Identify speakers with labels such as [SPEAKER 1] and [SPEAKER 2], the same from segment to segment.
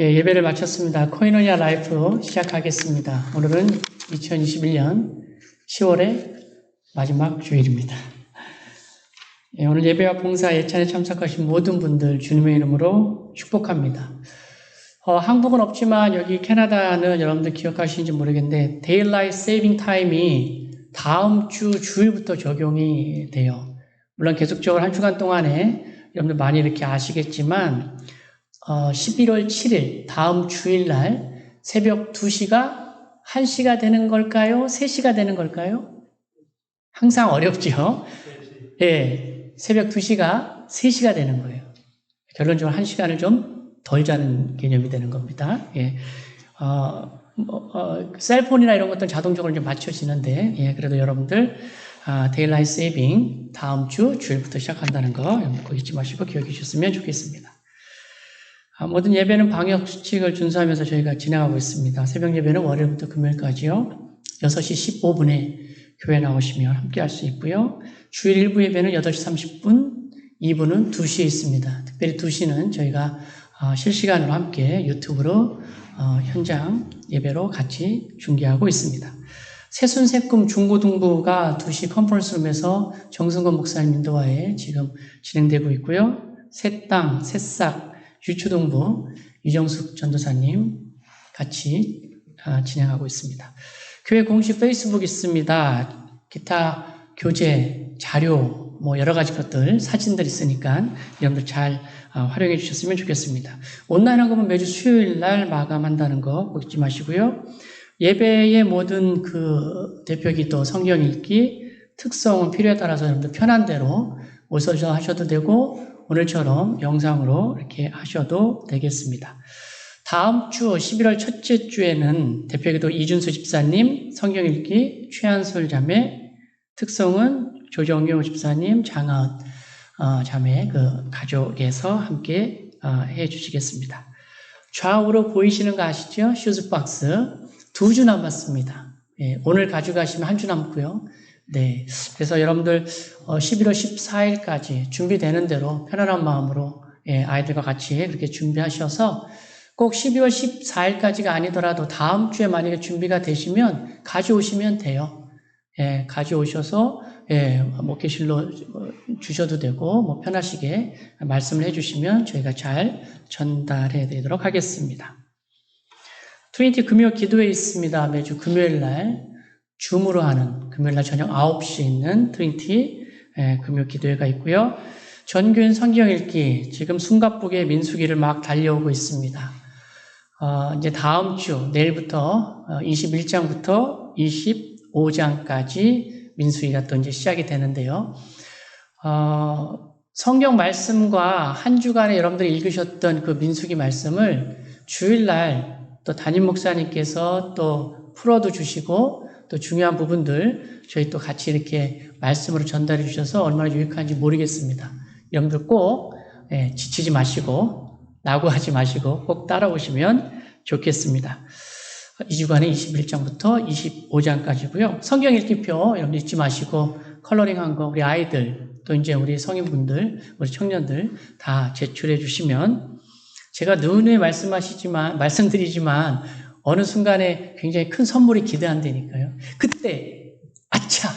[SPEAKER 1] 예, 예배를 마쳤습니다. 코이노니아 라이프 시작하겠습니다. 오늘은 2021년 10월의 마지막 주일입니다. 예, 오늘 예배와 봉사 예찬에 참석하신 모든 분들 주님의 이름으로 축복합니다. 어, 한국은 없지만 여기 캐나다는 여러분들 기억하시는지 모르겠는데 데일라이트 세이빙 타임이 다음 주 주일부터 적용이 돼요. 물론 계속적으로 한 주간 동안에 여러분들 많이 이렇게 아시겠지만 어, 11월 7일 다음 주일날 새벽 2시가 1시가 되는 걸까요? 3시가 되는 걸까요? 항상 어렵죠. 예, 새벽 2시가 3시가 되는 거예요. 결론적으로 1시간을 좀 덜 자는 개념이 되는 겁니다. 예. 어, 뭐, 어, 셀폰이나 이런 것들은 자동적으로 좀 맞춰지는데, 예, 그래도 여러분들, 아, 데일라이트 세이빙 다음 주 주일부터 시작한다는 거 잊지 마시고 기억해 주셨으면 좋겠습니다. 아, 모든 예배는 방역 수칙을 준수하면서 저희가 진행하고 있습니다. 새벽 예배는 월요일부터 금요일까지요. 6시 15분에 교회 나오시면 함께 할 수 있고요. 주일 1부 예배는 8시 30분, 2부는 2시에 있습니다. 특별히 2시는 저희가 어, 실시간으로 함께 유튜브로 어, 현장 예배로 같이 중계하고 있습니다. 새순새꿈 중고등부가 2시 컨퍼런스룸에서 정승건 목사님 인도하에 지금 진행되고 있고요. 새땅, 새싹, 유초동부 유정숙 전도사님 같이 아, 진행하고 있습니다. 교회 공식 페이스북 있습니다. 기타 교재, 자료, 뭐 여러 가지 것들, 사진들 있으니까 여러분들 잘 아, 활용해 주셨으면 좋겠습니다. 온라인 학업은 매주 수요일 날 마감한다는 거꼭 잊지 마시고요. 예배의 모든 그 대표기도 성경 읽기 특성은 필요에 따라서 여러분들 편한 대로 오셔서 하셔도 되고 오늘처럼 영상으로 이렇게 하셔도 되겠습니다. 다음 주 11월 첫째 주에는 대표기도 이준수 집사님 성경 읽기 최한솔 자매 특성은 조정용 집사님 장하은 어, 자매 그 가족에서 함께 어, 해 주시겠습니다. 좌우로 보이시는 거 아시죠? 슈즈박스 두 주 남았습니다. 예, 오늘 가져가시면 한 주 남고요. 네, 그래서 여러분들 어, 11월 14일까지 준비되는 대로 편안한 마음으로 예, 아이들과 같이 그렇게 준비하셔서 꼭 12월 14일까지가 아니더라도 다음 주에 만약에 준비가 되시면 가져오시면 돼요. 예, 가져오셔서 예, 목회실로 주셔도 되고 뭐 편하시게 말씀을 해주시면 저희가 잘 전달해 드리도록 하겠습니다. 트리니티 금요 기도회 있습니다. 매주 금요일 날 줌으로 하는 금요일 날 저녁 9시에 있는 트리니티 예, 금요 기도회가 있고요. 전교인 성경 읽기 지금 숨가쁘게 민수기를 막 달려오고 있습니다. 어, 이제 다음 주 내일부터 어, 21장부터 25장까지 민수기가 또 이제 시작이 되는데요. 어, 성경 말씀과 한 주간에 여러분들이 읽으셨던 그 민수기 말씀을 주일날 또 담임 목사님께서 또 풀어도 주시고 또 중요한 부분들 저희 또 같이 이렇게 말씀으로 전달해 주셔서 얼마나 유익한지 모르겠습니다. 여러분들 꼭 예, 지치지 마시고 낙오하지 마시고 꼭 따라오시면 좋겠습니다. 이 주간에 21장부터 25장까지고요. 성경 읽기표 여러분 잊지 마시고 컬러링한 거 우리 아이들 또 이제 우리 성인분들 우리 청년들 다 제출해 주시면 제가 누누이 말씀하시지만 말씀드리지만 어느 순간에 굉장히 큰 선물이 기대한다니까요. 그때 아차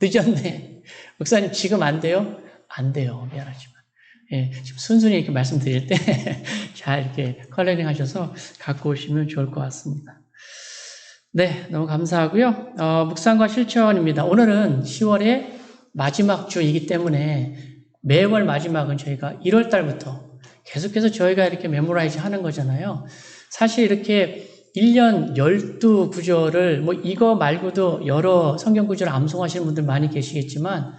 [SPEAKER 1] 늦었네. 목사님 지금 안 돼요? 안 돼요. 미안하지만. 예, 지금 순순히 이렇게 말씀드릴 때 잘 이렇게 컬러링 하셔서 갖고 오시면 좋을 것 같습니다. 네, 너무 감사하고요. 어, 묵상과 실천입니다. 오늘은 10월의 마지막 주이기 때문에 매월 마지막은 저희가 1월 달부터 계속해서 저희가 이렇게 메모라이즈 하는 거잖아요. 사실 이렇게 1년 12구절을 뭐 이거 말고도 여러 성경 구절을 암송하시는 분들 많이 계시겠지만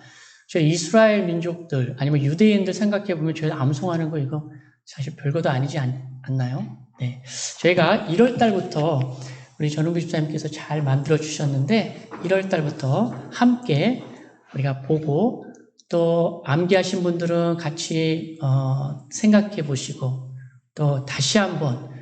[SPEAKER 1] 저희 이스라엘 민족들 아니면 유대인들 생각해 보면 저희 암송하는 거 이거 사실 별거도 아니지 않, 나요 네. 저희가 1월 달부터 우리 전웅기 집사님께서 잘 만들어 주셨는데 1월 달부터 함께 우리가 보고 또 암기하신 분들은 같이 어, 생각해 보시고 또 다시 한번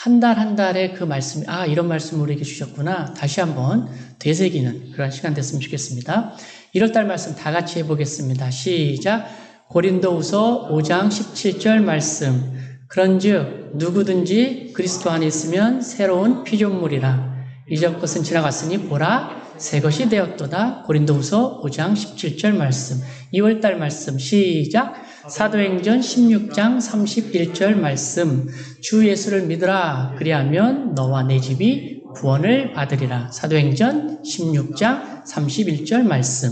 [SPEAKER 1] 한달한 달에 그 말씀, 아, 이런 말씀을 우리에게 주셨구나. 다시 한번 되새기는 그런 시간 됐으면 좋겠습니다. 1월 달 말씀 다 같이 해보겠습니다. 시작. 고린도후서 5장 17절 말씀. 그런즉 누구든지 그리스도 안에 있으면 새로운 피조물이라 이전 것은 지나갔으니 보라 새 것이 되었도다. 고린도후서 5장 17절 말씀. 2월달 말씀 시작. 사도행전 16장 31절 말씀. 주 예수를 믿으라. 그리하면 너와 내 집이 구원을 받으리라. 사도행전 16장 31절 말씀.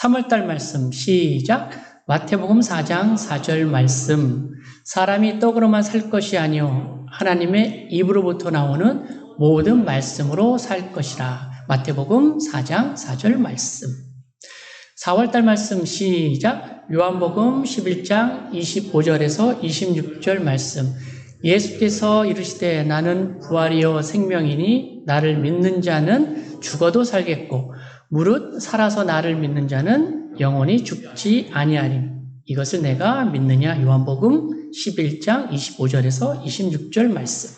[SPEAKER 1] 3월달 말씀 시작. 마태복음 4장 4절 말씀. 사람이 떡으로만 살 것이 아니요 하나님의 입으로부터 나오는 모든 말씀으로 살 것이라. 마태복음 4장 4절 말씀. 4월달 말씀 시작. 요한복음 11장 25절에서 26절 말씀. 예수께서 이르시되 나는 부활이요 생명이니 나를 믿는 자는 죽어도 살겠고 무릇 살아서 나를 믿는 자는 영원히 죽지 아니하리. 이것을 내가 믿느냐? 요한복음 11장 25절에서 26절 말씀.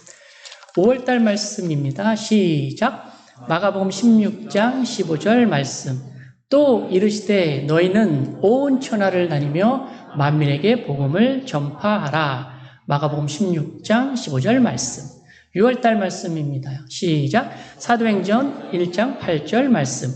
[SPEAKER 1] 5월달 말씀입니다. 시작. 마가복음 16장 15절 말씀. 또 이르시되 너희는 온 천하를 다니며 만민에게 복음을 전파하라. 마가복음 16장 15절 말씀. 6월달 말씀입니다. 시작. 사도행전 1장 8절 말씀.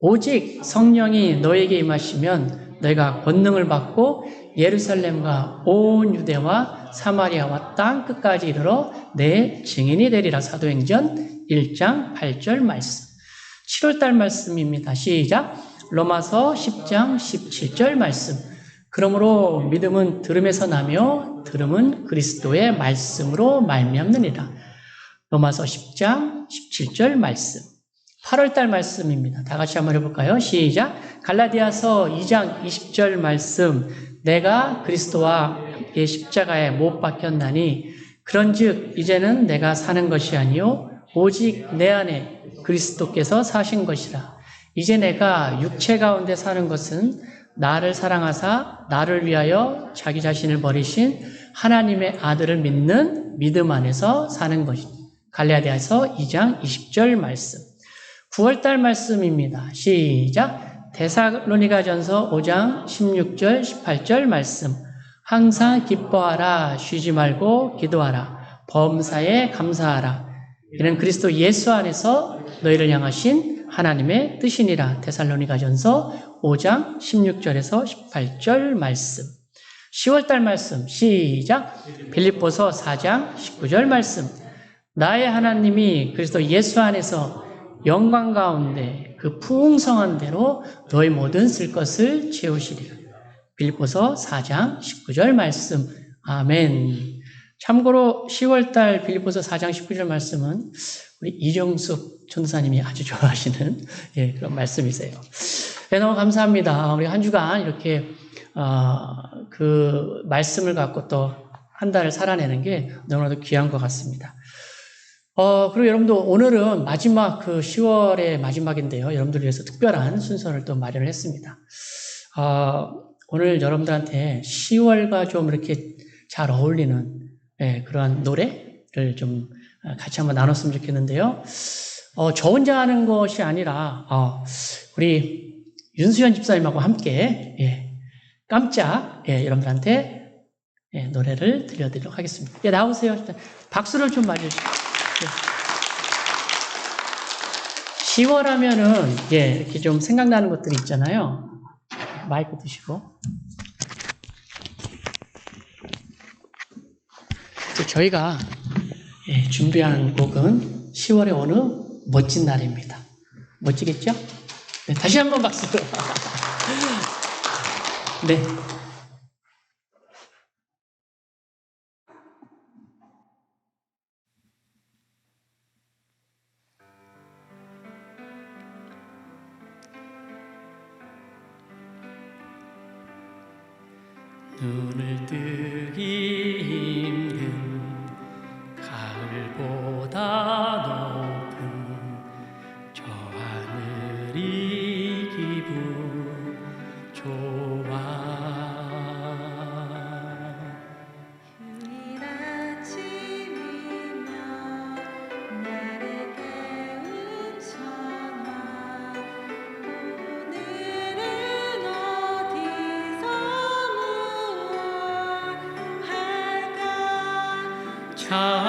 [SPEAKER 1] 오직 성령이 너에게 임하시면 너희가 권능을 받고 예루살렘과 온 유대와 사마리아와 땅 끝까지 이르러 내 증인이 되리라. 사도행전 1장 8절 말씀. 7월달 말씀입니다. 시작. 로마서 10장 17절 말씀. 그러므로 믿음은 들음에서 나며 들음은 그리스도의 말씀으로 말미암느니라. 로마서 10장 17절 말씀. 8월달 말씀입니다. 다 같이 한번 해볼까요? 시작. 갈라디아서 2장 20절 말씀. 내가 그리스도와 함께 십자가에 못 박혔나니 그런즉 이제는 내가 사는 것이 아니요 오직 내 안에 그리스도께서 사신 것이라. 이제 내가 육체 가운데 사는 것은 나를 사랑하사 나를 위하여 자기 자신을 버리신 하나님의 아들을 믿는 믿음 안에서 사는 것이다. 갈라디아서 2장 20절 말씀. 9월달 말씀입니다. 시작. 데살로니가전서 5장 16절 18절 말씀. 항상 기뻐하라 쉬지 말고 기도하라 범사에 감사하라. 이는 그리스도 예수 안에서 너희를 향하신 하나님의 뜻이니라. 데살로니가전서 5장 16절에서 18절 말씀. 10월달 말씀 시작. 빌립보서 4장 19절 말씀. 나의 하나님이 그리스도 예수 안에서 영광 가운데 그 풍성한 대로 너희 모든 쓸 것을 채우시리라. 빌립보서 4장 19절 말씀. 아멘. 참고로 10월달 빌립보서 4장 19절 말씀은 우리 이정숙 전사님이 아주 좋아하시는 예, 그런 말씀이세요. 네, 너무 감사합니다. 우리 한 주간 이렇게 어, 그 말씀을 갖고 또 한 달을 살아내는 게 너무나도 귀한 것 같습니다. 어, 그리고 여러분도 오늘은 마지막 그 10월의 마지막인데요. 여러분들 위해서 특별한 순서를 또 마련을 했습니다. 어, 오늘 여러분들한테 10월과 좀 이렇게 잘 어울리는 예, 그러한 노래를 좀 같이 한번 나눴으면 좋겠는데요. 어, 저 혼자 하는 것이 아니라, 어, 우리 윤수현 집사님하고 함께, 예, 깜짝, 예, 여러분들한테 예, 노래를 들려드리도록 하겠습니다. 예, 나오세요. 박수를 좀 맞으시죠. 10월 하면은, 예, 이렇게 좀 생각나는 것들이 있잖아요. 마이크 드시고. 저희가 예, 준비한 곡은 10월의 어느 멋진 날입니다. 멋지겠죠? 네, 다시 한번 박수. 네. 눈을 뜨 Ciao.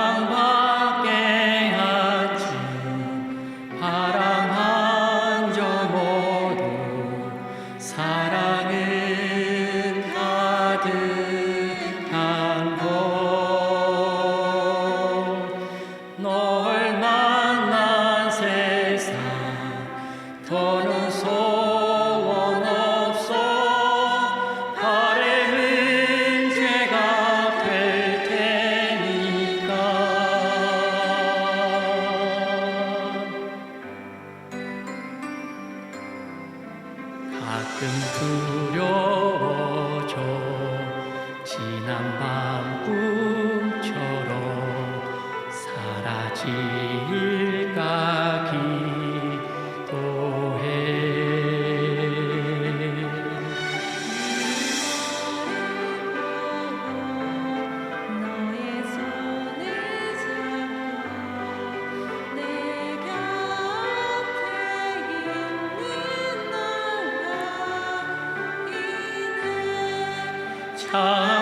[SPEAKER 1] come.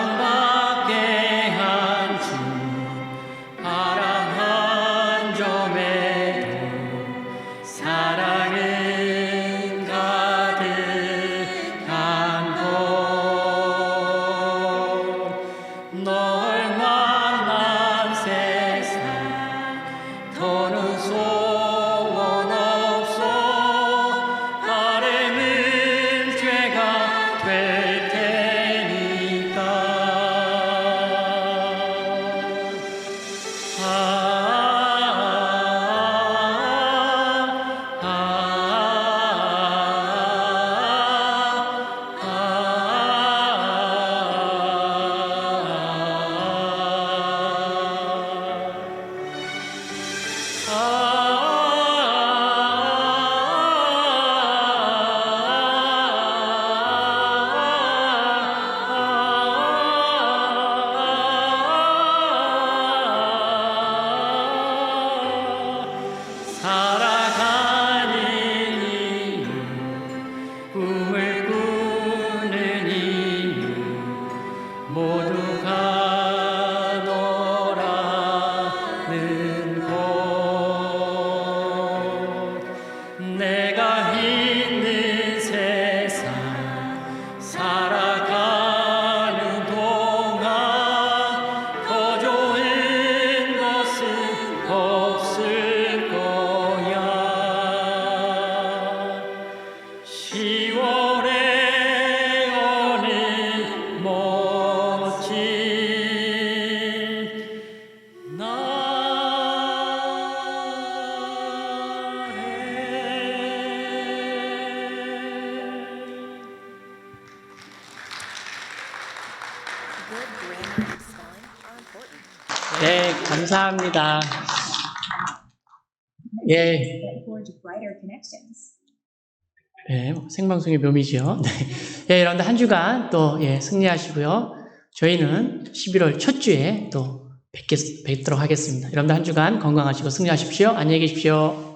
[SPEAKER 2] 네, 감사합니다. 예. 예, 생방송의 묘미지요. 네. 예, 여러분들 한 주간 또 예, 승리하시고요. 저희는 11월 첫 주에 또 뵙겠, 뵙도록 하겠습니다. 여러분들 한 주간 건강하시고 승리하십시오. 안녕히 계십시오.